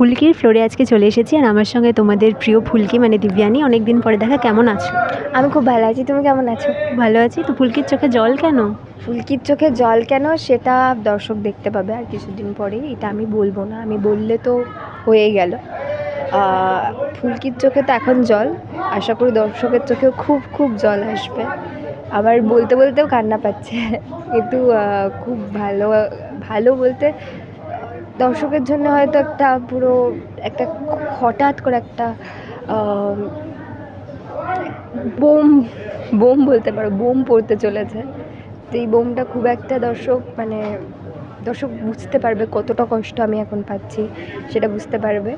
ফুলকির ফ্লোরে আজকে চলে এসেছি আর আমার সঙ্গে তোমাদের প্রিয় ফুলকি মানে দিব্যানি অনেক দিন পরে দেখা কেমন আছো? আমি খুব ভালো আছি তুমি কেমন আছো? ভালো আছি। তো ফুলকির চোখে জল কেন? ফুলকির চোখে জল কেন সেটা দর্শক দেখতে পাবে আর কিছুদিন পরেই। এটা আমি বলব না আমি বললে তো হয়েই গেল। ফুলকির চোখে তো এখন জল আশা করি দর্শকের চোখেও খুব খুব জল আসবে। আবার বলতে বলতেও কান্না পাচ্ছে। কিন্তু খুব ভালো ভালো বলতে দর্শকের জন্য হয়তো একটা পুরো একটা হঠাৎ করে একটা বোম বোম বলতে পারো, বোম পড়তে চলেছে। তো এই বোমটা খুব একটা দর্শক মানে দর্শক বুঝতে পারবে কতটা কষ্ট আমি এখন পাচ্ছি, সেটা বুঝতে পারবে।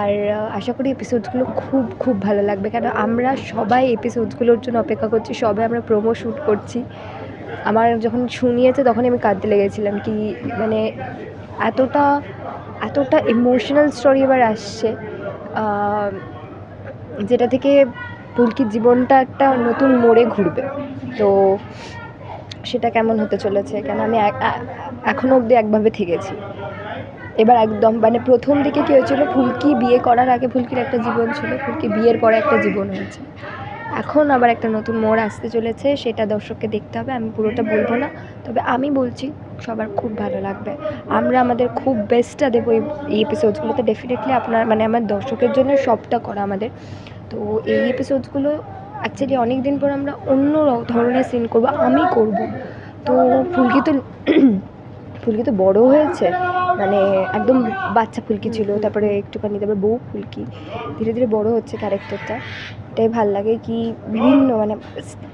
আর আশা করি এপিসোডসগুলো খুব খুব ভালো লাগবে। কেন আমরা সবাই এপিসোডসগুলোর জন্য অপেক্ষা করছি, সবাই আমরা প্রোমো শ্যুট করছি। আমার যখন শুনিয়েছে তখনই আমি কাঁদতে লেগেছিলাম কি মানে এতটা এতটা ইমোশনাল স্টোরি এবার আসছে। যেটা থেকে পুলকির জীবনটা একটা নতুন মোড়ে ঘুরবে। তো সেটা কেমন হতে চলেছে? কেন আমি এ- এ- এখনও অবধি একভাবে থেকেছি। এবার একদম মানে প্রথম দিকে কী হয়েছিল ফুলকি বিয়ে করার আগে ফুলকির একটা জীবন ছিল ফুলকি বিয়ের পরে একটা জীবন হয়েছে। এখন আবার একটা নতুন মোড় আসতে চলেছে, সেটা দর্শককে দেখতে হবে, আমি পুরোটা বলব না। তবে আমি বলছি সবার খুব ভালো লাগবে। আমরা আমাদের খুব বেস্টটা দেবো এই এপিসোডসগুলোতে ডেফিনেটলি আপনার মানে আমার দর্শকের জন্য সবটা করা আমাদের। তো এই এপিসোডসগুলো অ্যাকচুয়ালি অনেক দিন পর আমরা অন্য ধরনের সিন করব, আমি করব। তো ফুলকি তো ফুলকি তো বড় হয়েছে। মানে একদম বাচ্চা ফুলকি ছিল, তারপরে একটুখানি তারপরে বউ ফুলকি। ধীরে ধীরে বড় হচ্ছে ক্যারেক্টারটা এটাই ভালো লাগে কি বিভিন্ন মানে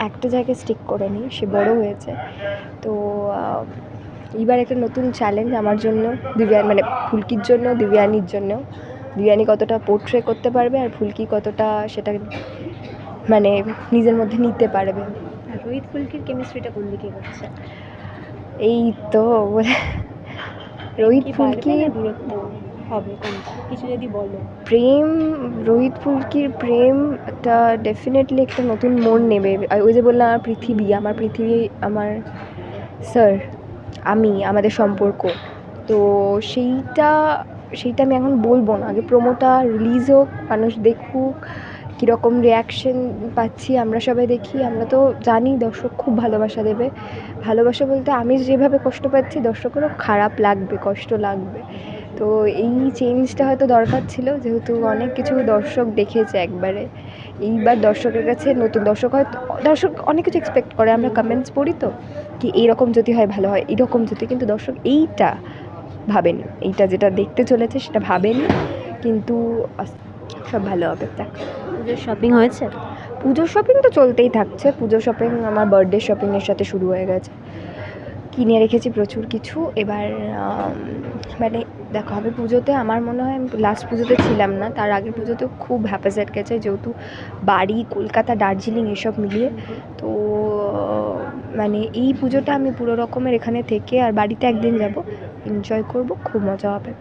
একটা জায়গায় স্টিক করে নি সে বড় হয়েছে। তো এইবার একটা নতুন চ্যালেঞ্জ আমার জন্য দিব্যান মানে ফুলকির জন্য দিব্যানির জন্য। দিব্যানি কতটা পোর্ট্রে করতে পারবে আর ফুলকি কতটা সেটা মানে নিজের মধ্যে নিতে পারবে। রোহিত ফুলকির কেমিস্ট্রিটা কোন দিকে হচ্ছে? এই তো রোহিত ফুলকি দূরত্ব হবে কোনটা? কিছু যদি বলো। প্রেম রোহিত ফুলকির প্রেম একটা ডেফিনেটলি একটা নতুন মোড় নেবে। ওই যে বললাম আমার পৃথিবী আমার পৃথিবী আমার স্যার আমি, আমাদের সম্পর্ক। তো সেইটা সেইটা আমি এখন বলব না। আগে প্রোমোটা রিলিজ হোক, মানুষ দেখুক, কীরকম রিয়াকশন পাচ্ছি, আমরা সবাই দেখি। আমরা তো জানি দর্শক খুব ভালোবাসা দেবে। ভালোবাসা বলতে আমি যেভাবে কষ্ট পাচ্ছি, দর্শকেরও খারাপ লাগবে, কষ্ট লাগবে। তো এই চেঞ্জটা হয়তো দরকার ছিল যেহেতু অনেক কিছু দর্শক দেখেছে একবারে। এইবার দর্শকের কাছে নতুন দর্শক হয়তো দর্শক অনেক কিছু এক্সপেক্ট করে আমরা কমেন্টস পড়ি তো কি এইরকম যদি হয় ভালো হয় এইরকম যদি কিন্তু দর্শক এইটা ভাবেনি। এইটা যেটা দেখতে চলেছে সেটা ভাবেনি কিন্তু সব ভালো হবে দেখ। পুজোর শপিং হয়েছে? পুজোর শপিং তো চলতেই থাকছে পুজো শপিং আমার বার্থডে শপিংয়ের সাথে শুরু হয়ে গেছে। কিনে রেখেছি প্রচুর কিছু। এবার মানে দেখো হবে পুজোতে আমার মনে হয় লাস্ট পুজোতে ছিলাম না। তার আগের পুজোতে খুব হ্যাপাসেট গেছে যেহেতু বাড়ি কলকাতা দার্জিলিং এসব মিলিয়ে। তো মানে এই পুজোটা আমি পুরো রকমের এখানে থেকে আর বাড়িতে একদিন যাব এনজয় করব খুব মজা হবে।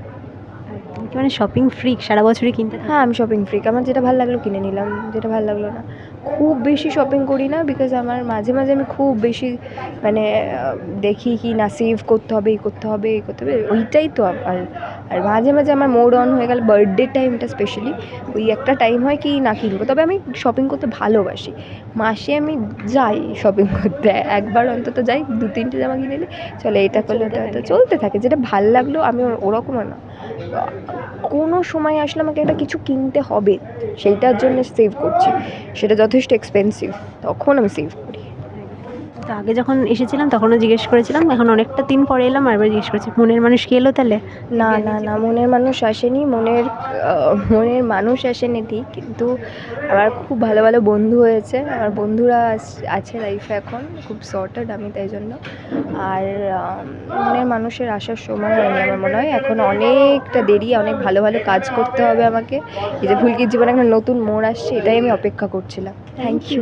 মানে শপিং ফ্রিক সারা বছরই কিনতে হ্যাঁ আমি শপিং ফ্রিক আমার যেটা ভালো লাগল কিনে নিলাম যেটা ভালো লাগল না। খুব বেশি শপিং করি না বিকজ আমার মাঝে মাঝে আমি খুব বেশি মানে দেখি কি না সেভ করতে হবে এই করতে হবে এই করতে হবে ওইটাই তো আর আর মাঝে মাঝে আমার মোড অন হয়ে গেল বার্থডে টাইমটা স্পেশালি ওই একটা টাইম হয় কি না কিনবো তবে আমি শপিং করতে ভালোবাসি। মাসে আমি যাই শপিং করতে একবার অন্তত যাই দু তিনটে জামা কিনে নিলে চলে এটা করলে ওটা চলতে থাকে যেটা ভালো লাগল আমি ওর- ওরকমও না। কোনো সময় আসলে আমাকে একটা কিছু কিনতে হবে সেইটার জন্য সেভ করছি। সেটা যথেষ্ট এক্সপেন্সিভ তখন আমি সেভ করি। তো আগে যখন এসেছিলাম তখনও জিজ্ঞেস করেছিলাম এখন অনেকটা দিন পরে এলাম আর এবার জিজ্ঞেস করেছি মনের মানুষ কি এলো তাহলে? না না না মনের মানুষ আসেনি মনের মনের মানুষ আসেনি ঠিক কিন্তু আমার খুব ভালো ভালো বন্ধু হয়েছে আমার বন্ধুরা আছে লাইফে এখন খুব সর্টেড আমি তাই জন্য আর মনের মানুষের আসার সময় হয়নি আমার মনে হয় এখন অনেকটা দেরি অনেক ভালো ভালো কাজ করতে হবে আমাকে এই যে ফুলকির জীবনে একটা নতুন মোড় আসছে এটাই আমি অপেক্ষা করছিলাম। Thank you